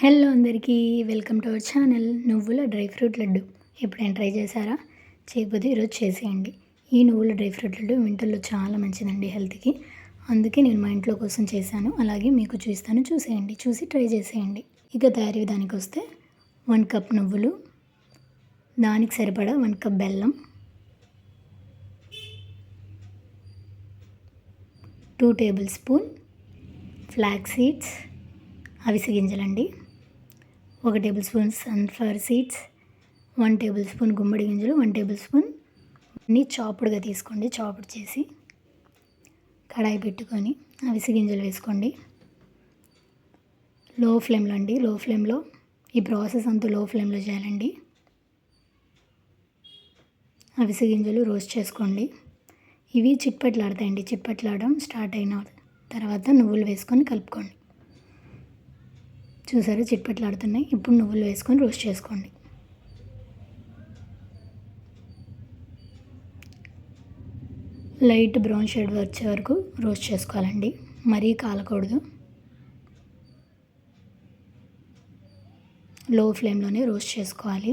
Hello అందరికీ welcome to our channel నువ్వుల dry fruit laddu. ఎప్పుడైనా ట్రై చేశారా? చేయకపోతే ఈరోజు చేసేయండి. ఈ నువ్వుల డ్రై ఫ్రూట్ లడ్డు వింటర్లో చాలా మంచిదండి హెల్త్కి. అందుకే నేను మా ఇంట్లో కోసం చేశాను. అలాగే మీకు చూస్తాను చూసేయండి. చూసి ట్రై చేసేయండి. ఇక తయారీ విధానికి వస్తే వన్ కప్ నువ్వులు దానికి సరిపడా వన్ కప్ బెల్లం two tablespoon flax seeds అవిసె గింజలండి. ఒక tablespoon sunflower seeds one tablespoon గుమ్మడి గింజలు వన్ టేబుల్ స్పూన్ అన్నీ చాపుడుగా తీసుకోండి. చాపుడు చేసి కడాయి పెట్టుకొని అవిసి గింజలు వేసుకోండి. లో ఫ్లేమ్లో అండి. లో ఫ్లేమ్లో ఈ ప్రాసెస్ అంతా లో ఫ్లేమ్లో చేయాలండి. అవిసి గింజలు రోస్ట్ చేసుకోండి. ఇవి చిట్పట్లాడతాయండి చిట్పట్లాడడం స్టార్ట్ అయిన తర్వాత నువ్వులు వేసుకొని కలుపుకోండి. చూసారు చిట్పట్లాడుతున్నాయి. ఇప్పుడు నువ్వులు వేసుకొని రోస్ట్ చేసుకోండి. లైట్ బ్రౌన్ షేడ్ వచ్చే వరకు రోస్ట్ చేసుకోవాలండి. మరీ కాలకూడదు. లో ఫ్లేమ్లోనే రోస్ట్ చేసుకోవాలి.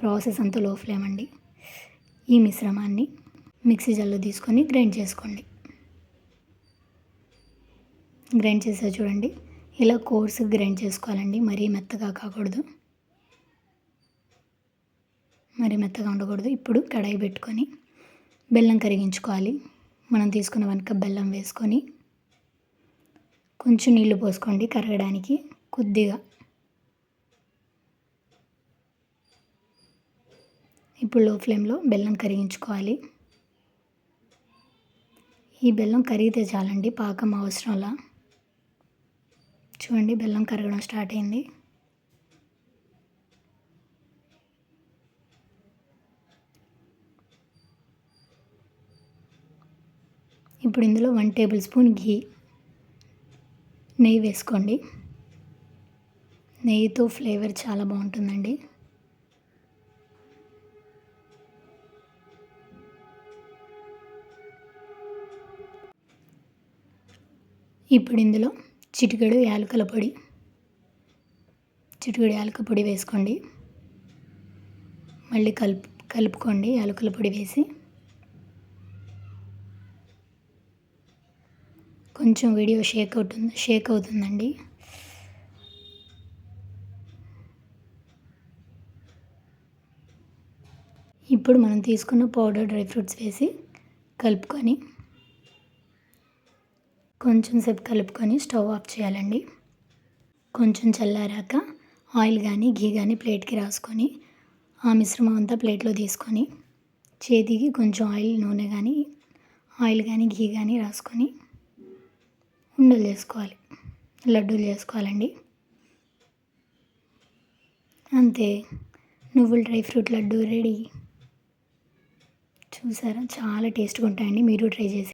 ప్రాసెస్ అంతా లో ఫ్లేమ్ అండి. ఈ మిశ్రమాన్ని మిక్సీ జల్లు తీసుకొని గ్రైండ్ చేసుకోండి. గ్రైండ్ చేసా చూడండి. ఇలా కోర్స్ గ్రైండ్ చేసుకోవాలండి. మరీ మెత్తగా కాకూడదు. మరీ మెత్తగా ఉండకూడదు. ఇప్పుడు కడాయి పెట్టుకొని బెల్లం కరిగించుకోవాలి. మనం తీసుకున్న వన్ కప్ బెల్లం వేసుకొని కొంచెం నీళ్ళు పోసుకోండి కరగడానికి కొద్దిగా. ఇప్పుడు లో ఫ్లేమ్లో బెల్లం కరిగించుకోవాలి. ఈ బెల్లం కరిగితే చాలండి పాకం అవసరంలా. చూడండి బెల్లం కరగడం స్టార్ట్ అయింది. ఇప్పుడు ఇందులో వన్ టేబుల్ స్పూన్ ఘీ. నెయ్యి వేసుకోండి. నెయ్యితో ఫ్లేవర్ చాలా బాగుంటుందండి. ఇప్పుడు ఇందులో చిటికెడు యాలకుల పొడి. చిటికెడు యాలక పొడి వేసుకోండి. మళ్ళీ కలుపు కలుపుకోండి యాలకుల పొడి వేసి. కొంచెం వీడియో షేక్ అవుతుంది షేక్ అవుతుందండి. ఇప్పుడు మనం తీసుకున్న పౌడర్ డ్రై ఫ్రూట్స్ వేసి కలుపుకొని కొంచెం సేపు కలుపుకొని స్టవ్ ఆఫ్ చేయాలండి. కొంచెం చల్లారాక ఆయిల్ కానీ ఘీ కానీ ప్లేట్కి రాసుకొని ఆ మిశ్రమం అంతా ప్లేట్లో తీసుకొని చేతికి కొంచెం ఆయిల్ నూనె కానీ ఆయిల్ కానీ ఘీ కానీ రాసుకొని ఉండలు చేసుకోవాలి. లడ్డూలు చేసుకోవాలండి. అంతే. నువ్వుల డ్రై ఫ్రూట్ లడ్డు రెడీ. చూసారా? చాలా టేస్ట్గా ఉంటాయండి. మీరు ట్రై చేసి